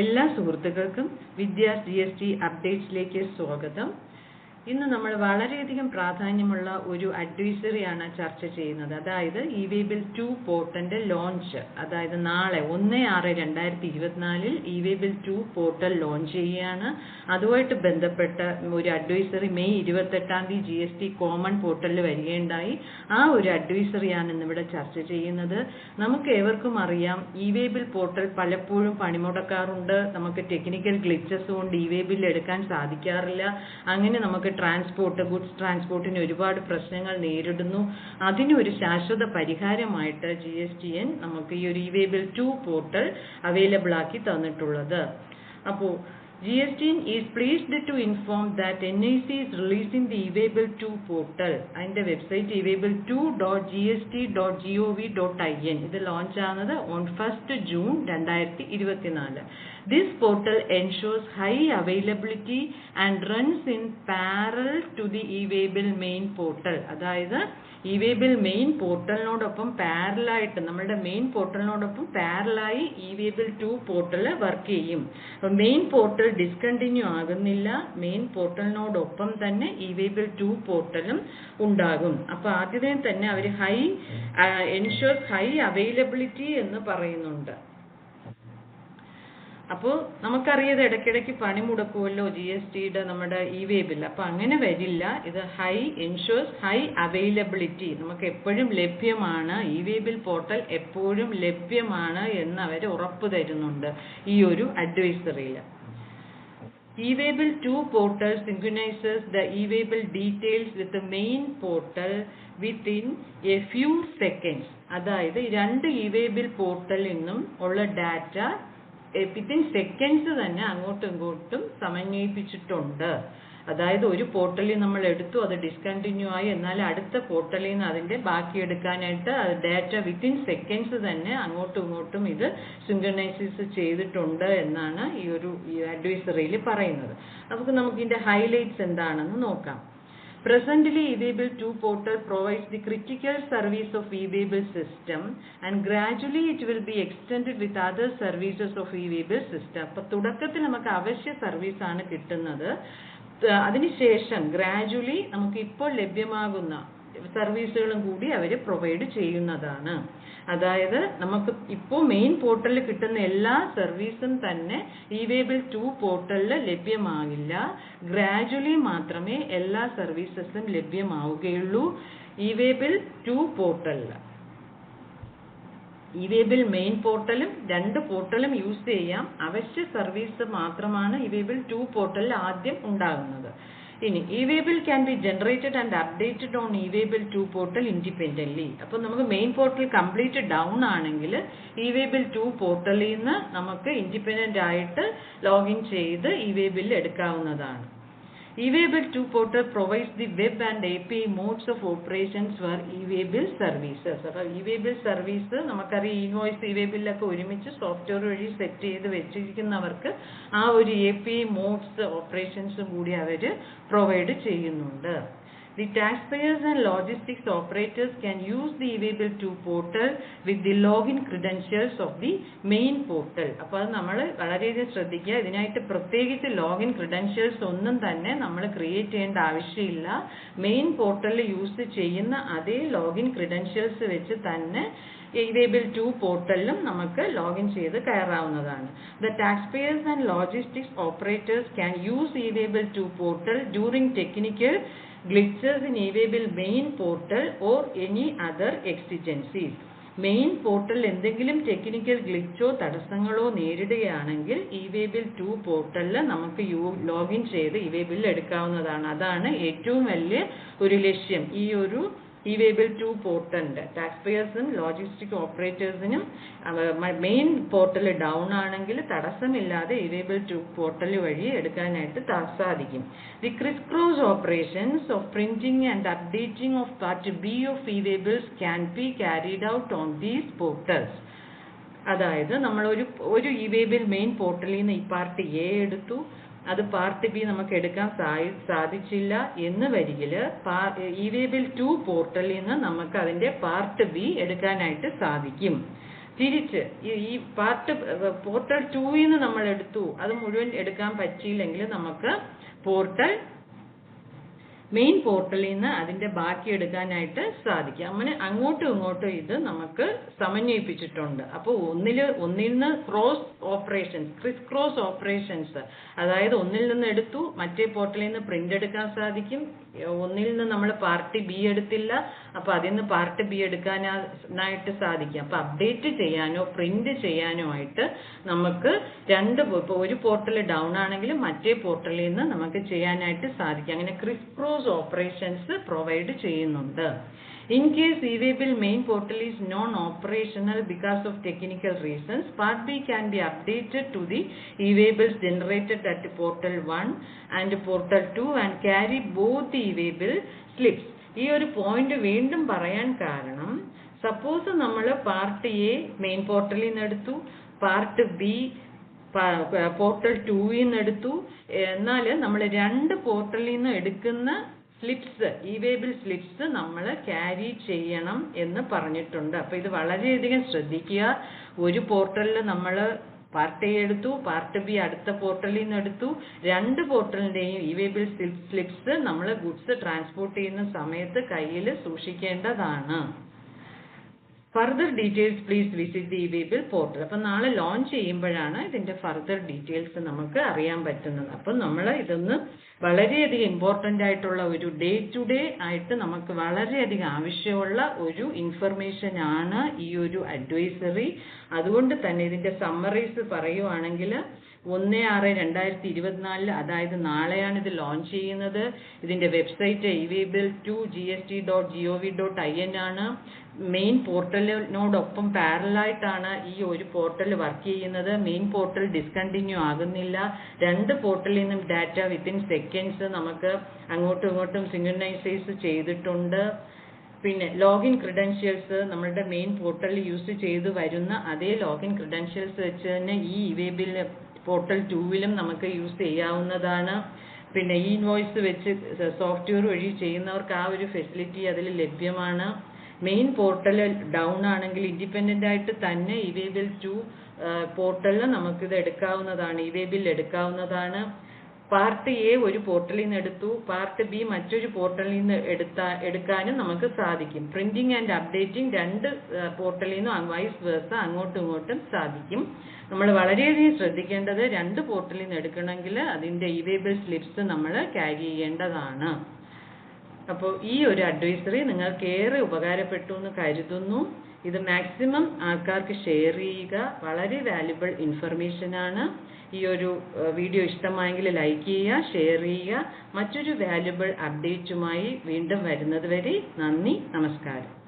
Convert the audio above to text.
എല്ലാ സുഹൃത്തുക്കൾക്കും Vidya C S T അപ്ഡേറ്റ്സിലേക്ക് സ്വാഗതം. ഇന്ന് നമ്മൾ വളരെയധികം പ്രാധാന്യമുള്ള ഒരു അഡ്വൈസറിയാണ് ചർച്ച ചെയ്യുന്നത്. അതായത് ഇ വി ബിൽ ടു പോർട്ടലിന്റെ ലോഞ്ച് അതായത് നാളെ ഒന്ന് ആറ് രണ്ടായിരത്തി ഇരുപത്തിനാലിൽ e way bill two portal launch ചെയ്യുകയാണ്. അതുമായിട്ട് ബന്ധപ്പെട്ട ഒരു അഡ്വൈസറി മെയ് ഇരുപത്തെട്ടാം തീയതി ജി എസ് ടി കോമൺ പോർട്ടലിൽ വരികയുണ്ടായി. ആ ഒരു അഡ്വൈസറിയാണ് ഇന്നിവിടെ ചർച്ച ചെയ്യുന്നത്. നമുക്ക് ഏവർക്കും അറിയാം ഇ വേ ബിൽ പോർട്ടൽ പലപ്പോഴും പണിമുടക്കാറുണ്ട്. നമുക്ക് ടെക്നിക്കൽ ഗ്ലിച്ചസ് കൊണ്ട് ഇ വേ ബിൽ എടുക്കാൻ സാധിക്കാറില്ല. അങ്ങനെ നമുക്ക് ട്രാൻസ്പോർട്ട് ഗുഡ്സ് ട്രാൻസ്പോർട്ടിന് ഒരുപാട് പ്രശ്നങ്ങൾ നേരിടുന്നു. അതിനൊരു ശാശ്വത പരിഹാരമായിട്ട് ജി എസ് ടി എൻ നമുക്ക് ഈ ഒരു ഇവേബിൾ ടു പോർട്ടൽ അവൈലബിൾ ആക്കി തന്നിട്ടുള്ളത്. അപ്പോൾ GSTN is pleased to inform that NIC is releasing the eWaybill 2 portal അതിന്റെ വെബ്സൈറ്റ് eWaybill 2.gst.gov.in ഇത് ലോഞ്ച് ആകുന്നത് ഓൺ ഫസ്റ്റ് ജൂൺ രണ്ടായിരത്തി ഇരുപത്തിനാല് this portal ensures high availability and runs in parallel to the e way bill main portal അതായത് ഇവേബിൾ main പോർട്ടലിനോടൊപ്പം പാരലായിട്ട് നമ്മുടെ main പോർട്ടലിനോടൊപ്പം പാരലായി e way bill two portal work ചെയ്യും. മെയിൻ പോർട്ടൽ ഡിസ്കണ്ടിന്യൂ ആകുന്നില്ല. മെയിൻ പോർട്ടലിനോടൊപ്പം തന്നെ ഇവേബിൾ ടു പോർട്ടലും ഉണ്ടാകും. അപ്പൊ ആദ്യമേ തന്നെ അവർ ഹൈ എൻഷുവേഴ്സ് ഹൈ അവൈലബിലിറ്റി എന്ന് പറയുന്നുണ്ട്. അപ്പോൾ നമുക്കറിയാം ഇടയ്ക്കിടയ്ക്ക് പണി മുടക്കുമല്ലോ ജി എസ് ടിയുടെ നമ്മുടെ ഇ വേ ബിൽ അപ്പൊ അങ്ങനെ വരില്ല. ഇത് ഹൈ എൻഷുവേഴ്സ് ഹൈ അവൈലബിലിറ്റി നമുക്ക് എപ്പോഴും ലഭ്യമാണ്. ഇ വേ ബിൽ പോർട്ടൽ എപ്പോഴും ലഭ്യമാണ് എന്ന് അവർ ഉറപ്പ് തരുന്നുണ്ട് ഈ ഒരു അഡ്വൈസറിയിൽ eWaybill 2 portal synchronizes the eWable details with the main portal within a few seconds അതായത് രണ്ട് eWaybill പോർട്ടലിൽ നിന്നും ഉള്ള ഡാറ്റ വിത്തിൻ സെക്കൻഡ്സ് തന്നെ അങ്ങോട്ടും ഇങ്ങോട്ടും സമന്വയിപ്പിച്ചിട്ടുണ്ട് അതായത് ഒരു പോർട്ടലിൽ നമ്മൾ എടുത്തു അത് ഡിസ്കണ്ടിന്യൂ ആയി. എന്നാൽ അടുത്ത പോർട്ടലിൽ നിന്ന് അതിന്റെ ബാക്കി എടുക്കാനായിട്ട് ഡാറ്റ വിത്തിൻ സെക്കൻഡ്സ് തന്നെ അങ്ങോട്ടും ഇങ്ങോട്ടും ഇത് സിംഗണൈസിസ് ചെയ്തിട്ടുണ്ട് എന്നാണ് ഈ ഒരു അഡ്വൈസറിയിൽ പറയുന്നത്. അപ്പോൾ നമുക്ക് ഇതിന്റെ ഹൈലൈറ്റ്സ് എന്താണെന്ന് നോക്കാം. Presently, eWaybill 2 portal provides the critical service of eWaybill system and gradually it will be extended with other services of eWaybill system. അപ്പോൾ തുടക്കത്തിൽ നമുക്ക് അവശ്യ ആണ് കിട്ടുന്നത്. അതിനുശേഷം ഗ്രാജുവലി നമുക്ക് ഇപ്പോൾ ലഭ്യമാകുന്ന സർവീസുകളും കൂടി അവർ പ്രൊവൈഡ് ചെയ്യുന്നതാണ്. അതായത് നമുക്ക് ഇപ്പോൾ മെയിൻ പോർട്ടലിൽ കിട്ടുന്ന എല്ലാ സർവീസും തന്നെ ഇവേബിൾ ടു പോർട്ടലിൽ ലഭ്യമാകില്ല. ഗ്രാജുവലി മാത്രമേ എല്ലാ സർവീസസും ലഭ്യമാവുകയുള്ളൂ. ഇവേബിൾ ടു പോർട്ടലിൽ ഇവേബിൾ മെയിൻ പോർട്ടലും രണ്ട് പോർട്ടലും യൂസ് ചെയ്യാം. അവശ്യ സർവീസ് മാത്രമാണ് ഇ വേബിൾ ടു പോർട്ടലിൽ ആദ്യം ഉണ്ടാകുന്നത്. ഇനി e way bill can be generated and updated on e way bill two portal independently അപ്പോൾ നമുക്ക് മെയിൻ പോർട്ടൽ കംപ്ലീറ്റ് ഡൗൺ ആണെങ്കിൽ ഇ വേബിൾ ടു പോർട്ടലിൽ നിന്ന് നമുക്ക് ഇൻഡിപെൻഡന്റ് ആയിട്ട് ലോഗിൻ ചെയ്ത് ഇ ഇവേബിൾ എടുക്കാവുന്നതാണ്. eWaybill 2 portal provides the web and API modes of operations for eWaybill services. അപ്പോൾ eWaybill സർവീസ് നമുക്കറിയാം ഇൻവോയ്സ് ഇവേബില്ലൊക്കെ ഒരുമിച്ച് സോഫ്റ്റ്വെയർ വഴി സെറ്റ് ചെയ്ത് വെച്ചിരിക്കുന്നവർക്ക് ആ ഒരു എ പി മോഡ്സ് ഓപ്പറേഷൻസും കൂടി അവർ പ്രൊവൈഡ് ചെയ്യുന്നുണ്ട് The taxpayers and logistics operators can use the eWaybill 2 portal with the login credentials of the main portal. അപ്പോൾ അത് നമ്മൾ വളരെയധികം ശ്രദ്ധിക്കുക. ഇതിനായിട്ട് പ്രത്യേകിച്ച് ലോഗിൻ ക്രിഡൻഷ്യൽസ് ഒന്നും തന്നെ നമ്മൾ ക്രിയേറ്റ് ചെയ്യേണ്ട ആവശ്യമില്ല. മെയിൻ പോർട്ടലിൽ യൂസ് ചെയ്യുന്ന അതേ ലോഗിൻ ക്രിഡൻഷ്യൽസ് വെച്ച് തന്നെ ഇവേബിൾ ടു പോർട്ടലിലും നമുക്ക് ലോഗിൻ ചെയ്ത് കയറാവുന്നതാണ്. The tax payers and logistics operators can use e way bill two portal during technical glitches in eWaybill main portal or any other exigencies. Main portal എന്തെങ്കിലും technical ഗ്ലിച്ചോ തടസ്സങ്ങളോ നേരിടുകയാണെങ്കിൽ ഇവേബിൽ to പോർട്ടലിൽ നമുക്ക് ലോഗിൻ ചെയ്ത് ഇവേബിൽ എടുക്കാവുന്നതാണ് അതാണ് ഏറ്റവും വലിയ ഒരു ലക്ഷ്യം ഈ ഒരു ഇവേബിൾ ടു പോർട്ടലിന്റെ ടാക്സ് പേയേഴ്സിനും ലോജിസ്റ്റിക് ഓപ്പറേറ്റേഴ്സിനും മെയിൻ പോർട്ടൽ ഡൗൺ ആണെങ്കിൽ തടസ്സമില്ലാതെ e way bill two portal വഴി എടുക്കാനായിട്ട് സാധിക്കും. The criss cross operations of printing and updating of part B of e way bills can be carried out on these portals അതായത് നമ്മൾ ഒരു ഒരു ഇവേബിൾ മെയിൻ പോർട്ടലിൽ നിന്ന് ഈ പാർട്ട് എ എടുത്തു അത് പാർട്ട് ബി നമുക്ക് എടുക്കാൻ സാധിച്ചില്ല എന്ന് വരികിൽ വേബിൾ ടു പോർട്ടലിൽ നിന്ന് നമുക്ക് അതിന്റെ പാർട്ട് ബി എടുക്കാനായിട്ട് സാധിക്കും. തിരിച്ച് ഈ പാർട്ട് പോർട്ടൽ ടുവിൽ നിന്ന് നമ്മൾ എടുത്തു. അത് മുഴുവൻ എടുക്കാൻ പറ്റിയില്ലെങ്കിൽ നമുക്ക് പോർട്ടൽ മെയിൻ പോർട്ടലിൽ നിന്ന് അതിന്റെ ബാക്കി എടുക്കാനായിട്ട് സാധിക്കും. അങ്ങനെ അങ്ങോട്ടും ഇങ്ങോട്ടും ഇത് നമുക്ക് സമന്വയിപ്പിച്ചിട്ടുണ്ട്. അപ്പോൾ ഒന്നിൽ ഒന്നിൽ നിന്ന് cross operations criss cross operations അതായത് ഒന്നിൽ നിന്ന് എടുത്തു മറ്റേ പോർട്ടലിൽ നിന്ന് പ്രിന്റ് എടുക്കാൻ സാധിക്കും. ഒന്നിൽ നിന്ന് നമ്മൾ പാർട്ടി ബി എടുത്തില്ല. അപ്പൊ അതിൽ നിന്ന് പാർട്ട് ബി എടുക്കാനായിട്ട് സാധിക്കും. അപ്പൊ അപ്ഡേറ്റ് ചെയ്യാനോ പ്രിന്റ് ചെയ്യാനോ ആയിട്ട് നമുക്ക് രണ്ട് ഇപ്പൊ ഒരു പോർട്ടൽ ഡൗൺ ആണെങ്കിലും മറ്റേ പോർട്ടലിൽ നിന്ന് നമുക്ക് ചെയ്യാനായിട്ട് സാധിക്കും. അങ്ങനെ ക്രിസ്ക്രോസ് ഓപ്പറേഷൻസ് പ്രൊവൈഡ് ചെയ്യുന്നുണ്ട്. In case e way bill main portal is non operational because of technical reasons part B can be updated to the e way bills generated at portal one and portal two and carry both e way bill slips ഈ ഒരു point വീണ്ടും പറയാൻ കാരണം suppose നമ്മൾ part A main പോർട്ടലിൽ നിന്ന് എടുത്തു part B portal ടൂയിൽ നിന്ന് എടുത്തു എന്നാൽ നമ്മൾ രണ്ട് പോർട്ടലിൽ നിന്ന് എടുക്കുന്ന slips e way bill slips നമ്മൾ ക്യാരി ചെയ്യണം എന്ന് പറഞ്ഞിട്ടുണ്ട്. അപ്പോൾ ഇത് വളരെയധികം ശ്രദ്ധിക്കുക. ഒരു പോർട്ടലിൽ നമ്മൾ പാർട്ട് എ എടുത്തു പാർട്ട് ബി അടുത്ത പോർട്ടലിൽ നിന്ന് എടുത്തു. രണ്ട് പോർട്ടലിന്റെയും ഇവേബിൾ സ്ലിപ്സ് നമ്മൾ ഗുഡ്സ് ട്രാൻസ്പോർട്ട് ചെയ്യുന്ന സമയത്ത് കയ്യിൽ സൂക്ഷിക്കേണ്ടതാണ്. Further details please visit the e way bill portal അപ്പം നാളെ ലോഞ്ച് ചെയ്യുമ്പോഴാണ് ഇതിന്റെ ഫർദർ ഡീറ്റെയിൽസ് നമുക്ക് അറിയാൻ പറ്റുന്നത്. അപ്പം നമ്മൾ ഇതൊന്ന് വളരെയധികം ഇമ്പോർട്ടന്റ് ആയിട്ടുള്ള ഒരു ഡേ ടു ഡേ ആയിട്ട് നമുക്ക് വളരെയധികം ആവശ്യമുള്ള ഒരു ഇൻഫർമേഷൻ ആണ് ഈ ഒരു അഡ്വൈസറി അതുകൊണ്ട് തന്നെ ഇതിന്റെ സമ്മറീസ് പറയുവാണെങ്കിൽ ഒന്ന് ആറ് രണ്ടായിരത്തി ഇരുപത്തിനാലിൽ അതായത് നാളെയാണ് ഇത് ലോഞ്ച് ചെയ്യുന്നത്. ഇതിന്റെ website e way bill two G S T dot G O V dot I N ആണ്. മെയിൻ പോർട്ടലിനോടൊപ്പം പാരലായിട്ടാണ് ഈ ഒരു പോർട്ടൽ വർക്ക് ചെയ്യുന്നത്. മെയിൻ പോർട്ടൽ ഡിസ്കണ്ടിന്യൂ ആകുന്നില്ല. രണ്ട് പോർട്ടലിൽ നിന്നും ഡാറ്റ വിത്തിൻ സെക്കൻഡ്സ് നമുക്ക് അങ്ങോട്ടും ഇങ്ങോട്ടും സിംഗനൈസൈസ് ചെയ്തിട്ടുണ്ട്. പിന്നെ ലോഗിൻ ക്രിഡൻഷ്യൽസ് നമ്മളുടെ മെയിൻ പോർട്ടലിൽ യൂസ് ചെയ്ത് വരുന്ന അതേ ലോഗിൻ ക്രിഡൻഷ്യൽസ് വെച്ച് തന്നെ ഈ ഇവേബിൽ പോർട്ടൽ ടൂവിലും നമുക്ക് യൂസ് ചെയ്യാവുന്നതാണ്. പിന്നെ ഇ ഇൻവോയ്സ് വെച്ച് സോഫ്റ്റ്വെയർ വഴി ചെയ്യുന്നവർക്ക് ആ ഒരു ഫെസിലിറ്റി അതിൽ ലഭ്യമാണ്. മെയിൻ പോർട്ടൽ ഡൗൺ ആണെങ്കിൽ ഇൻഡിപെൻഡന്റ് ആയിട്ട് തന്നെ ഇവേബിൽ ടു പോർട്ടലിൽ നമുക്കിത് എടുക്കാവുന്നതാണ് ഇവേബിൽ എടുക്കാവുന്നതാണ്. പാർട്ട് എ ഒരു പോർട്ടലിൽ നിന്ന് എടുത്തു. പാർട്ട് ബി മറ്റൊരു പോർട്ടലിൽ നിന്ന് എടുത്താ എടുക്കാനും നമുക്ക് സാധിക്കും. പ്രിന്റിംഗ് ആൻഡ് അപ്ഡേറ്റിംഗ് രണ്ട് പോർട്ടലിൽ നിന്നും വൈസ് വേഴ്സ അങ്ങോട്ടും ഇങ്ങോട്ടും സാധിക്കും. നമ്മൾ വളരെയധികം ശ്രദ്ധിക്കേണ്ടത് രണ്ട് പോർട്ടലിൽ നിന്ന് എടുക്കണമെങ്കിൽ അതിന്റെ ഇവേബിൾ സ്ലിപ്സ് നമ്മൾ ക്യാരി ചെയ്യേണ്ടതാണ്. അപ്പോൾ ഈ ഒരു അഡ്വൈസറി നിങ്ങൾക്ക് ഏറെ ഉപകാരപ്പെട്ടു എന്ന് കരുതുന്നു. ഇത് മാക്സിമം ആൾക്കാർക്ക് ഷെയർ ചെയ്യുക. വളരെ വാല്യുബിൾ ഇൻഫർമേഷൻ ആണ്. ഈ ഒരു വീഡിയോ ഇഷ്ടമായെങ്കിൽ ലൈക്ക് ചെയ്യുക ഷെയർ ചെയ്യുക. മറ്റൊരു വാല്യുബിൾ അപ്ഡേറ്റുമായി വീണ്ടും വരുന്നതുവരെ നന്ദി നമസ്കാരം.